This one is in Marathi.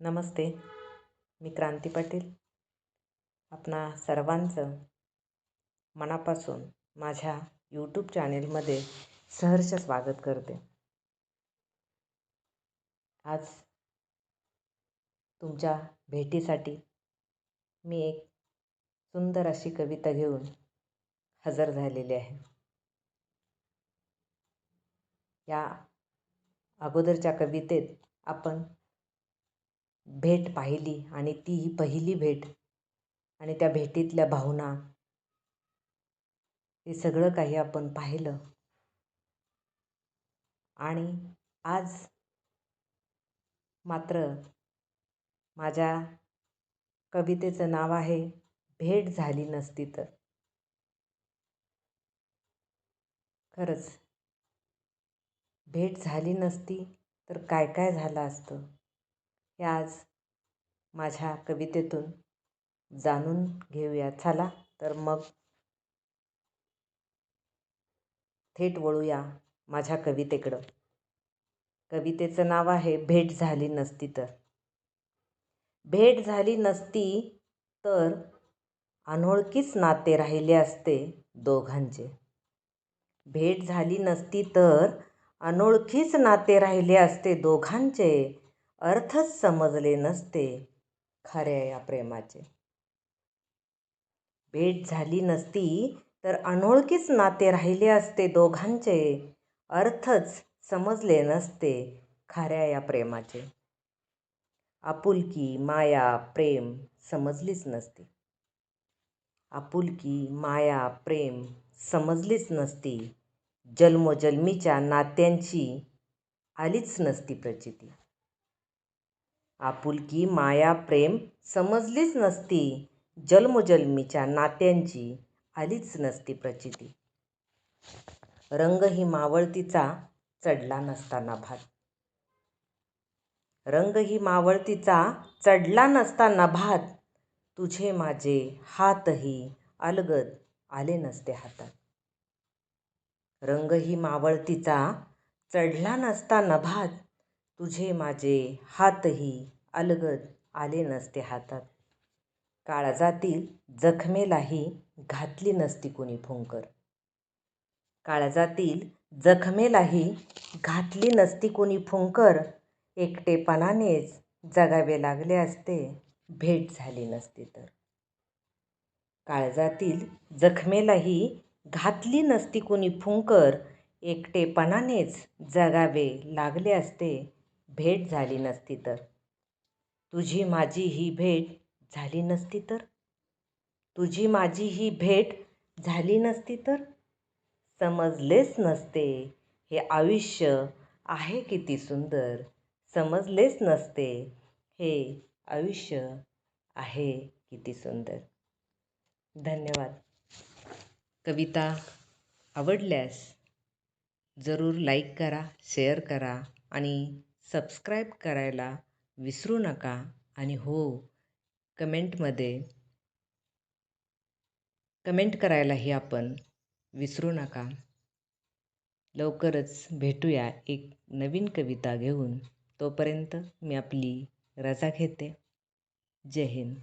नमस्ते मी क्रांती पाटील. आपणा सर्वांचं मनापासून माझ्या यूट्यूब चॅनेलमध्ये सहर्ष स्वागत करते. आज तुमच्या भेटीसाठी मी एक सुंदर अशी कविता घेऊन हजर झालेली आहे. या अगोदरच्या कवितेत आपण भेट पाहिली आणि ती ही पहिली भेट आणि त्या भेटीतल्या भावना हे सगळं काही आपण पाहिलं. आणि आज मात्र माझ्या कवितेचं नाव आहे भेट झाली नसती तर. खरंच भेट झाली नसती तर काय काय झालं असतं? हे आज माझ्या कवितेतून जाणून घेऊया. चला तर मग थेट वळूया माझ्या कवितेकडं. कवितेचं नाव आहे भेट झाली नसती तर. भेट झाली नसती तर अनोळखीच नाते राहिले असते दोघांचे. भेट झाली नसती तर अनोळखीच नाते राहिले असते दोघांचे. अर्थच समजले नसते खऱ्या या प्रेमाचे. भेट झाली नसती तर अनोळखीच नाते राहिले असते दोघांचे. अर्थच समजले नसते खऱ्या या प्रेमाचे. आपुलकी माया प्रेम समजलीच नसती. आपुलकी माया प्रेम समजलीच नसती. जन्मोजन्मीच्या नात्यांची आलीच नसती प्रचिती. आपुलकी माया प्रेम समजलीच नसती. जन्मोजन्मीच्या नात्यांची आलीच नसती प्रचिती. रंग ही मावळतीचा चढला नसताना भात रंग ही मावळतीचा चढला नसताना भात तुझे माझे हातही अलगद आले नसते हातात. रंग ही मावळतीचा चढला नसताना भात तुझे माझे हातही अलगद आले नसते हातात. काळजातील जखमेलाही घातली नसती कोणी फुंकर. काळजातील जखमेलाही घातली नसती कोणी फुंकर. एकटेपणानेच जगावे लागले असते भेट झाली नसती तर. काळजातील जखमेलाही घातली नसती कोणी फुंकर. एकटेपणानेच जगावे लागले असते भेट झाली नसती तर. तुझी माझी ही भेट झाली नसती तर? तुझी माझी ही भेट झाली नसती तर? समजलेच नसते. हे आयुष्य आहे किती सुंदर. समजलेच नसते. हे आयुष्य आहे किती सुंदर. धन्यवाद. कविता आवडल्यास जरूर लाईक करा शेअर करा आणि सबस्क्राईब करायला विसरू नका आणि हो कमेंटमध्ये कमेंट करायलाही आपण विसरू नका. लवकरच भेटूया एक नवीन कविता घेऊन. तोपर्यंत मी आपली रजा घेते. जय हिंद.